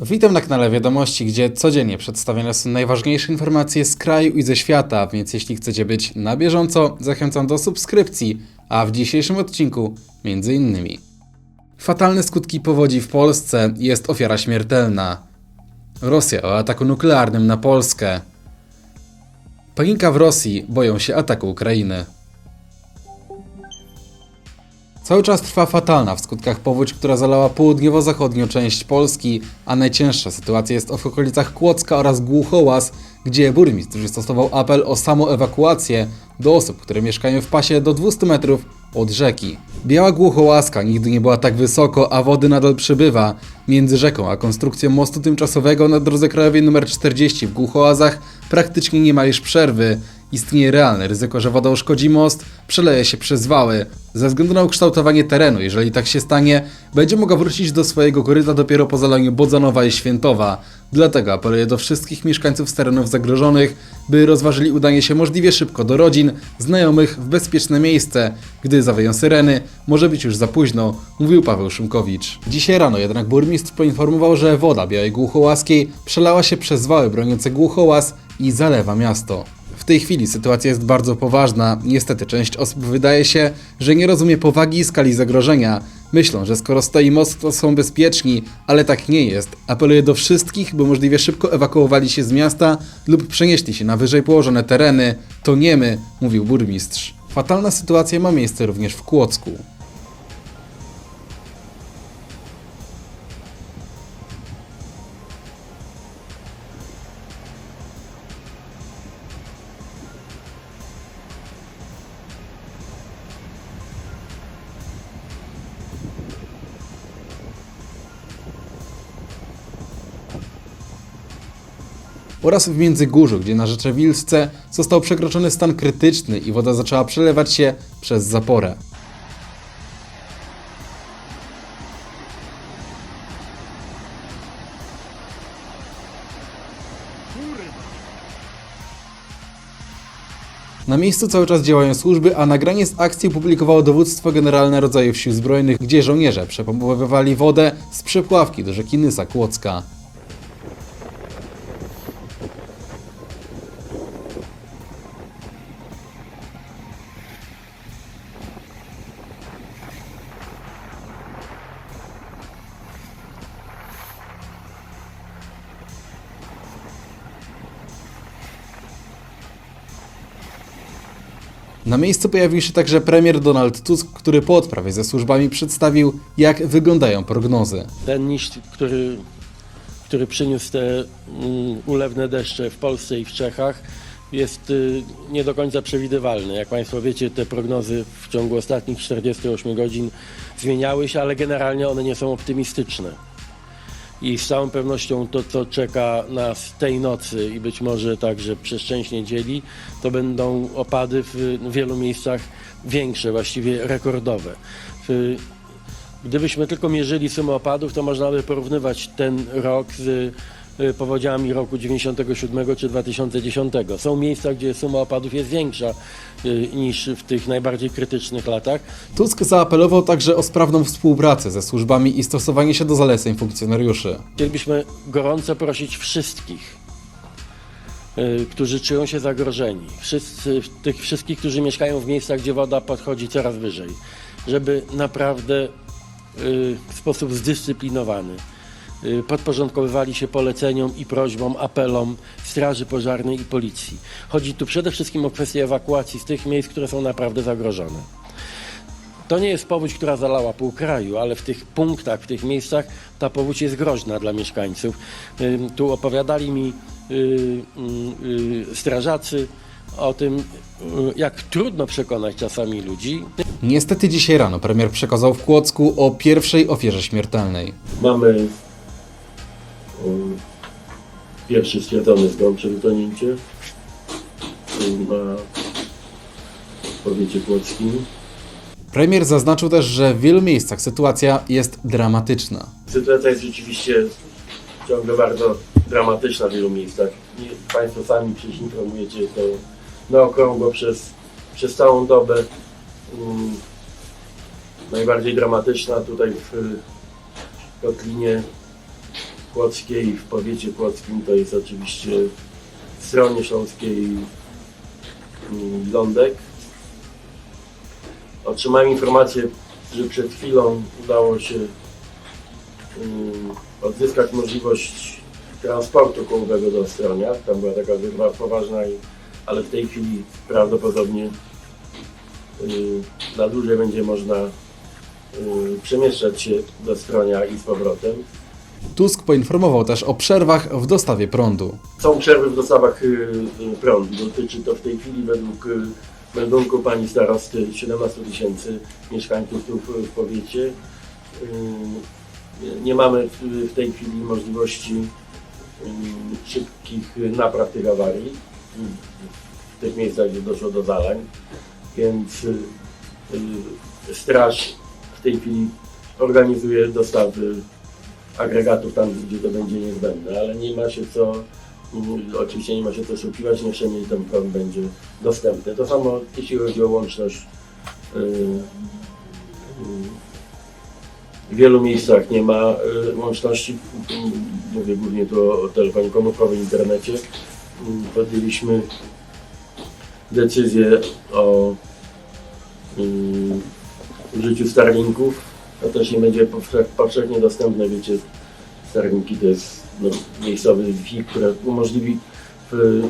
Witam na kanale Wiadomości, gdzie codziennie przedstawiane są najważniejsze informacje z kraju i ze świata, więc jeśli chcecie być na bieżąco, zachęcam do subskrypcji, a w dzisiejszym odcinku między innymi Fatalne skutki powodzi w Polsce jest ofiara śmiertelna. Rosja o ataku nuklearnym na Polskę. Panika w Rosji, boją się ataku Ukrainy. Cały czas trwa fatalna w skutkach powódź, która zalała południowo-zachodnią część Polski, a najcięższa sytuacja jest w okolicach Kłodzka oraz Głuchołaz, gdzie burmistrz wystosował apel o samoewakuację do osób, które mieszkają w pasie do 200 metrów od rzeki. Biała Głuchołaska nigdy nie była tak wysoko, a wody nadal przybywa. Między rzeką a konstrukcją mostu tymczasowego na drodze krajowej nr 40 w Głuchołazach praktycznie nie ma już przerwy. Istnieje realne ryzyko, że woda uszkodzi most, przeleje się przez wały. Ze względu na ukształtowanie terenu, jeżeli tak się stanie, będzie mogła wrócić do swojego koryta dopiero po zalaniu Bodzanowa i Świętowa. Dlatego apeluję do wszystkich mieszkańców z terenów zagrożonych, by rozważyli udanie się możliwie szybko do rodzin, znajomych w bezpieczne miejsce. Gdy zawieją syreny, może być już za późno, mówił Paweł Szymkowicz. Dzisiaj rano jednak burmistrz poinformował, że woda Białej Głuchołaskiej przelała się przez wały broniące Głuchołaz i zalewa miasto. W tej chwili sytuacja jest bardzo poważna. Niestety część osób wydaje się, że nie rozumie powagi i skali zagrożenia. Myślą, że skoro stoi most, to są bezpieczni, ale tak nie jest. Apeluję do wszystkich, by możliwie szybko ewakuowali się z miasta lub przenieśli się na wyżej położone tereny. To nie my, mówił burmistrz. Fatalna sytuacja ma miejsce również w Kłodzku. Oraz w Międzygórzu, gdzie na Rzeczewilsce został przekroczony stan krytyczny i woda zaczęła przelewać się przez zaporę. Na miejscu cały czas działają służby, a nagranie z akcji opublikowało dowództwo generalne rodzajów sił zbrojnych, gdzie żołnierze przepompowywali wodę z przepławki do rzeki Nysa Kłodzka. Na miejscu pojawił się także premier Donald Tusk, który po odprawie ze służbami przedstawił, jak wyglądają prognozy. Ten niszcz, który, który przyniósł te mm, ulewne deszcze w Polsce i w Czechach, jest y, nie do końca przewidywalny. Jak Państwo wiecie, te prognozy w ciągu ostatnich 48 godzin zmieniały się, ale generalnie one nie są optymistyczne. I z całą pewnością to, co czeka nas tej nocy i być może także przez część niedzieli, to będą opady w wielu miejscach większe, właściwie rekordowe. W, Gdybyśmy tylko mierzyli sumę opadów, to można by porównywać ten rok z powodziami roku 97 czy 2010. Są miejsca, gdzie suma opadów jest większa y, niż w tych najbardziej krytycznych latach. Tusk zaapelował także o sprawną współpracę ze służbami i stosowanie się do zaleceń funkcjonariuszy. Chcielibyśmy gorąco prosić wszystkich, y, którzy czują się zagrożeni, wszyscy, tych wszystkich, którzy mieszkają w miejscach, gdzie woda podchodzi coraz wyżej, żeby naprawdę y, w sposób zdyscyplinowany y, podporządkowywali się poleceniom i prośbom, apelom Straży Pożarnej i Policji. Chodzi tu przede wszystkim o kwestię ewakuacji z tych miejsc, które są naprawdę zagrożone. To nie jest powódź, która zalała pół kraju, ale w tych punktach, w tych miejscach ta powódź jest groźna dla mieszkańców. Tu opowiadali mi y, y, y, strażacy o tym, y, jak trudno przekonać czasami ludzi. Niestety dzisiaj rano premier przekazał w Kłodzku o pierwszej ofierze śmiertelnej. Mamy pierwszy stwierdzony zgon przy wytonięcie um, na powiecie kłodzkim. Premier zaznaczył też, że w wielu miejscach sytuacja jest dramatyczna. Sytuacja jest rzeczywiście ciągle bardzo dramatyczna w wielu miejscach. I Państwo sami przecież informujecie to na okrągło przez, przez całą dobę. Um, najbardziej dramatyczna tutaj w Kotlinie Kłodzkiej, w powiecie kłodzkim to jest oczywiście w stronie śląskiej mm, Lądek. Otrzymałem informację, że przed chwilą udało się mm, odzyskać możliwość transportu kołowego do Ostronia. Tam była taka wyrwa poważna, ale w tej chwili prawdopodobnie y, na dłużej będzie można y, przemieszczać się do Stronia i z powrotem. Tusk poinformował też o przerwach w dostawie prądu. Są przerwy w dostawach y, y, prądu. Dotyczy to w tej chwili według y, meldunku pani starosty 17 tysięcy mieszkańców tu w, powiecie. Nie- mamy w, tej chwili możliwości szybkich napraw tych awarii w tych miejscach, gdzie doszło do zalań, więc straż w tej chwili organizuje dostawy agregatów tam, gdzie to będzie niezbędne, ale nie ma się co, oczywiście nie ma się co oszukiwać, nie wszędzie ten prąd będzie dostępny. To samo jeśli chodzi o łączność. y, y, W wielu miejscach nie ma y, łączności, mówię głównie tu o telefonie komórkowym, internecie. Podjęliśmy decyzję o użyciu Starlinków. To też nie będzie powsze- powszechnie dostępne, wiecie, Starlinki to jest no, miejscowy Wi-Fi, które umożliwi w,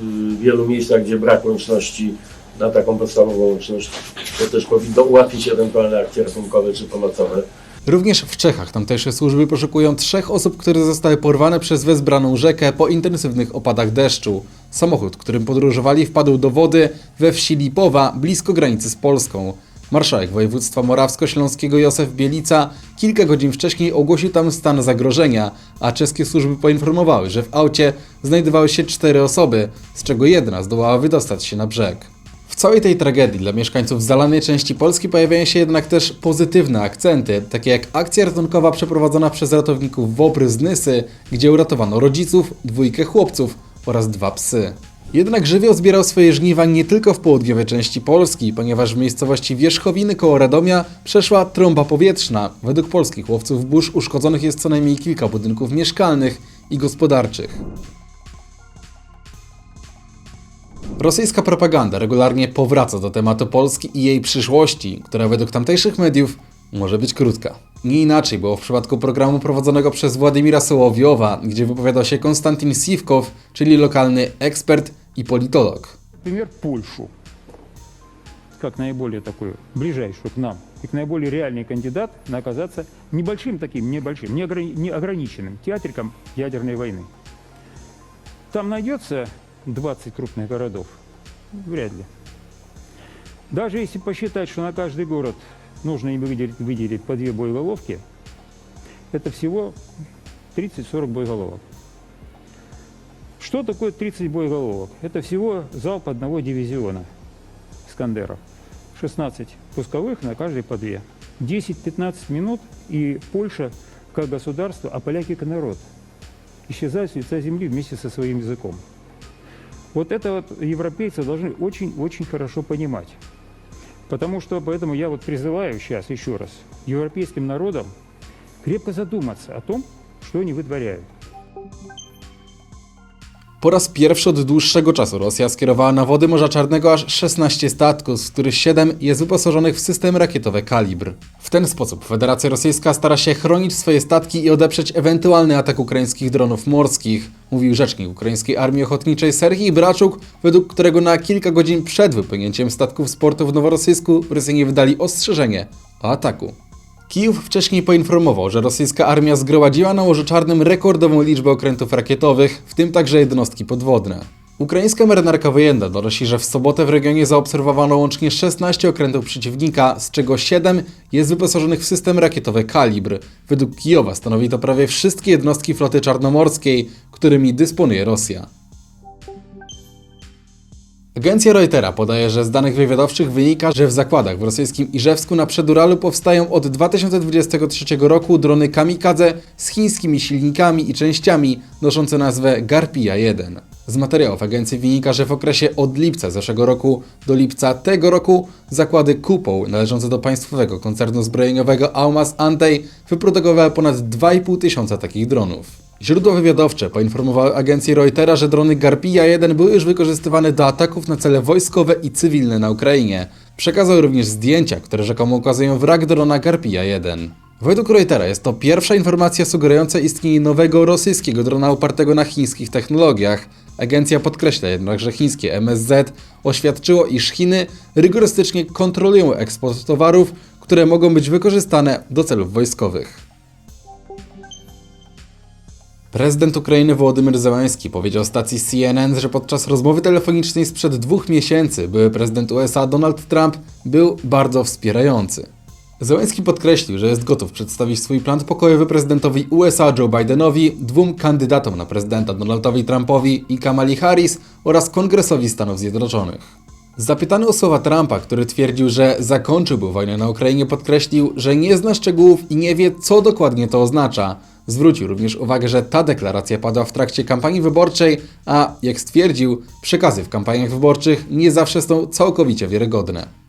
w wielu miejscach, gdzie brak łączności na taką podstawową łączność, to też powinno ułatwić ewentualne akcje ratunkowe czy pomocowe. Również w Czechach tamtejsze służby poszukują trzech osób, które zostały porwane przez wezbraną rzekę po intensywnych opadach deszczu. Samochód, którym podróżowali, wpadł do wody we wsi Lipowa, blisko granicy z Polską. Marszałek województwa morawsko-śląskiego Józef Bielica kilka godzin wcześniej ogłosił tam stan zagrożenia, a czeskie służby poinformowały, że w aucie znajdowały się cztery osoby, z czego jedna zdołała wydostać się na brzeg. W całej tej tragedii dla mieszkańców zalanej części Polski pojawiają się jednak też pozytywne akcenty, takie jak akcja ratunkowa przeprowadzona przez ratowników WOPR z Nysy, gdzie uratowano rodziców, dwójkę chłopców oraz dwa psy. Jednak żywioł zbierał swoje żniwa nie tylko w południowej części Polski, ponieważ w miejscowości Wierzchowiny koło Radomia przeszła trąba powietrzna. Według polskich łowców burz uszkodzonych jest co najmniej kilka budynków mieszkalnych i gospodarczych. Rosyjska propaganda regularnie powraca do tematu Polski i jej przyszłości, która według tamtejszych mediów może być krótka. Nie inaczej było w przypadku programu prowadzonego przez Władimira Sołowiowa, gdzie wypowiadał się Konstantin Sivkow, czyli lokalny ekspert i politolog. Например, Польшу, как наиболее такую, ближайшую к нам, и к наиболее реальный кандидат на оказаться небольшим таким, небольшим, неограни- неограниченным театриком ядерной войны. Там найдется 20 крупных городов? Вряд ли. Даже если посчитать, что на каждый город нужно им выделить, выделить по две боеголовки, это всего 30-40 боеголовок. Что такое 30 боеголовок? Это всего залп одного дивизиона «Искандеров». 16 пусковых, на каждый по две. 10-15 минут, и Польша как государство, а поляки как народ исчезают с лица земли вместе со своим языком. Вот это вот европейцы должны очень-очень хорошо понимать. Потому что, поэтому я вот призываю сейчас еще раз европейским народам крепко задуматься о том, что они вытворяют. Po raz pierwszy od dłuższego czasu Rosja skierowała na wody Morza Czarnego aż 16 statków, z których 7 jest wyposażonych w system rakietowy Kalibr. W ten sposób Federacja Rosyjska stara się chronić swoje statki i odeprzeć ewentualny atak ukraińskich dronów morskich, mówił rzecznik ukraińskiej armii ochotniczej Serhii Braczuk, według którego na kilka godzin przed wypłynięciem statków z portu w Noworosyjsku Rosjanie wydali ostrzeżenie o ataku. Kijów wcześniej poinformował, że rosyjska armia zgromadziła na Morzu Czarnym rekordową liczbę okrętów rakietowych, w tym także jednostki podwodne. Ukraińska marynarka wojenna donosi, że w sobotę w regionie zaobserwowano łącznie 16 okrętów przeciwnika, z czego 7 jest wyposażonych w system rakietowy Kalibr. Według Kijowa stanowi to prawie wszystkie jednostki floty czarnomorskiej, którymi dysponuje Rosja. Agencja Reutera podaje, że z danych wywiadowczych wynika, że w zakładach w rosyjskim Iżewsku na Przeduralu powstają od 2023 roku drony kamikadze z chińskimi silnikami i częściami noszące nazwę Garpia 1. Z materiałów agencji wynika, że w okresie od lipca zeszłego roku do lipca tego roku zakłady Kupol należące do państwowego koncernu zbrojeniowego Aumas Antey wyprodukowały ponad 2,5 tysiąca takich dronów. Źródła wywiadowcze poinformowały agencji Reutera, że drony Garpija 1 były już wykorzystywane do ataków na cele wojskowe i cywilne na Ukrainie. Przekazał również zdjęcia, które rzekomo ukazują wrak drona Garpija 1. Według Reutera jest to pierwsza informacja sugerująca istnienie nowego rosyjskiego drona opartego na chińskich technologiach. Agencja podkreśla jednak, że chińskie MSZ oświadczyło, iż Chiny rygorystycznie kontrolują eksport towarów, które mogą być wykorzystane do celów wojskowych. Prezydent Ukrainy Wołodymyr Zełański powiedział stacji CNN, że podczas rozmowy telefonicznej sprzed dwóch miesięcy były prezydent USA Donald Trump był bardzo wspierający. Zełański podkreślił, że jest gotów przedstawić swój plan pokojowy prezydentowi USA Joe Bidenowi, dwóm kandydatom na prezydenta Donaldowi Trumpowi i Kamali Harris oraz Kongresowi Stanów Zjednoczonych. Zapytany o słowa Trumpa, który twierdził, że zakończyłby wojnę na Ukrainie, podkreślił, że nie zna szczegółów i nie wie, co dokładnie to oznacza. Zwrócił również uwagę, że ta deklaracja padła w trakcie kampanii wyborczej, a jak stwierdził, przekazy w kampaniach wyborczych nie zawsze są całkowicie wiarygodne.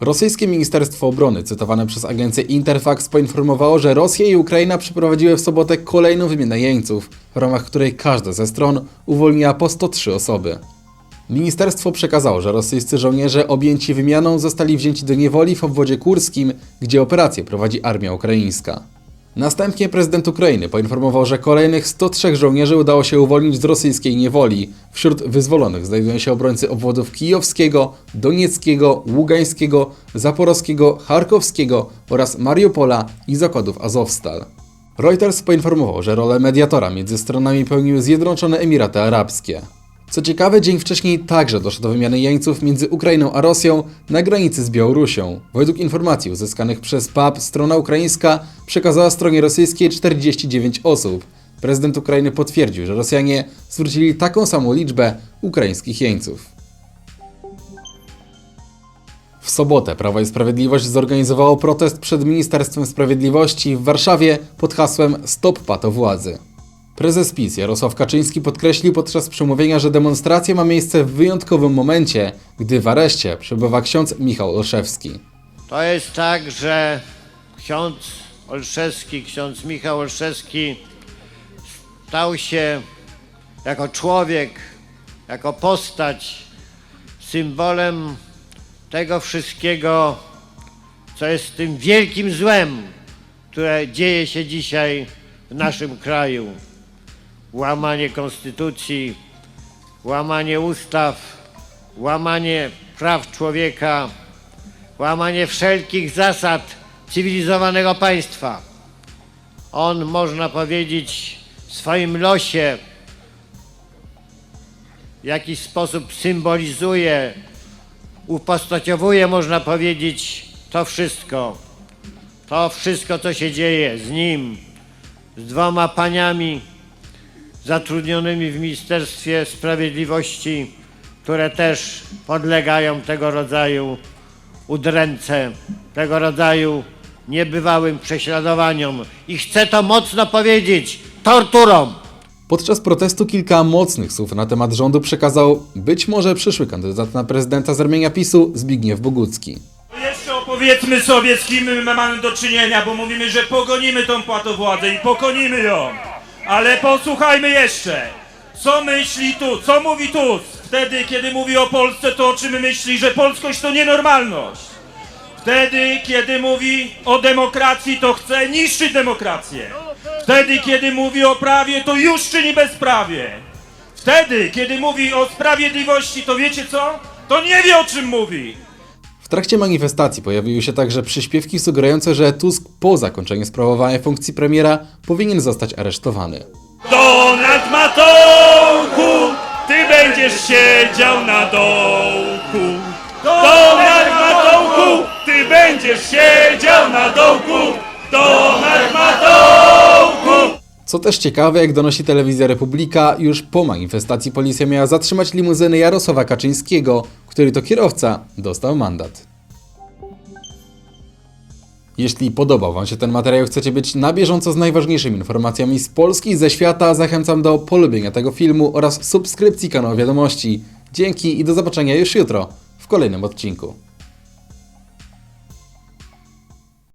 Rosyjskie Ministerstwo Obrony, cytowane przez agencję Interfax, poinformowało, że Rosja i Ukraina przeprowadziły w sobotę kolejną wymianę jeńców, w ramach której każda ze stron uwolniła po 103 osoby. Ministerstwo przekazało, że rosyjscy żołnierze objęci wymianą zostali wzięci do niewoli w obwodzie kurskim, gdzie operację prowadzi armia ukraińska. Następnie prezydent Ukrainy poinformował, że kolejnych 103 żołnierzy udało się uwolnić z rosyjskiej niewoli. Wśród wyzwolonych znajdują się obrońcy obwodów kijowskiego, donieckiego, ługańskiego, zaporowskiego, charkowskiego oraz Mariupola i zakładów Azowstal. Reuters poinformował, że rolę mediatora między stronami pełniły Zjednoczone Emiraty Arabskie. Co ciekawe, dzień wcześniej także doszło do wymiany jeńców między Ukrainą a Rosją na granicy z Białorusią. Według informacji uzyskanych przez PAP, strona ukraińska przekazała stronie rosyjskiej 49 osób. Prezydent Ukrainy potwierdził, że Rosjanie zwrócili taką samą liczbę ukraińskich jeńców. W sobotę Prawo i Sprawiedliwość zorganizowało protest przed Ministerstwem Sprawiedliwości w Warszawie pod hasłem Stop Pato Władzy. Prezes PiS Jarosław Kaczyński podkreślił podczas przemówienia, że demonstracja ma miejsce w wyjątkowym momencie, gdy w areszcie przebywa ksiądz Michał Olszewski. To jest tak, że ksiądz Olszewski, ksiądz Michał Olszewski stał się jako człowiek, jako postać symbolem tego wszystkiego, co jest tym wielkim złem, które dzieje się dzisiaj w naszym kraju. Łamanie konstytucji, łamanie ustaw, łamanie praw człowieka, łamanie wszelkich zasad cywilizowanego państwa. On, można powiedzieć, w swoim losie w jakiś sposób symbolizuje, upostaciowuje, można powiedzieć, to wszystko. To wszystko, co się dzieje z nim, z dwoma paniami zatrudnionymi w Ministerstwie Sprawiedliwości, które też podlegają tego rodzaju udręce, tego rodzaju niebywałym prześladowaniom. I chcę to mocno powiedzieć, torturom. Podczas protestu kilka mocnych słów na temat rządu przekazał być może przyszły kandydat na prezydenta z ramienia PiSu Zbigniew Bogucki. Jeszcze opowiedzmy sobie, z kim my mamy do czynienia, bo mówimy, że pogonimy tą płatowładzę i pokonimy ją. Ale posłuchajmy jeszcze, co myśli tu, co mówi Tusk. Wtedy, kiedy mówi o Polsce, to o czym myśli, że polskość to nienormalność. Wtedy, kiedy mówi o demokracji, to chce niszczyć demokrację. Wtedy, kiedy mówi o prawie, to już czyni bezprawie. Wtedy, kiedy mówi o sprawiedliwości, to wiecie co? To nie wie o czym mówi. W trakcie manifestacji pojawiły się także przyśpiewki sugerujące, że Tusk po zakończeniu sprawowania funkcji premiera powinien zostać aresztowany. Donald Matołku, ty będziesz siedział na dołku. Donald Matołku, ty będziesz siedział na dołku. Donald Matołku. Co też ciekawe, jak donosi telewizja Republika, już po manifestacji policja miała zatrzymać limuzyny Jarosława Kaczyńskiego, który to kierowca dostał mandat. Jeśli podobał Wam się ten materiał, chcecie być na bieżąco z najważniejszymi informacjami z Polski i ze świata, zachęcam do polubienia tego filmu oraz subskrypcji kanału Wiadomości. Dzięki i do zobaczenia już jutro w kolejnym odcinku.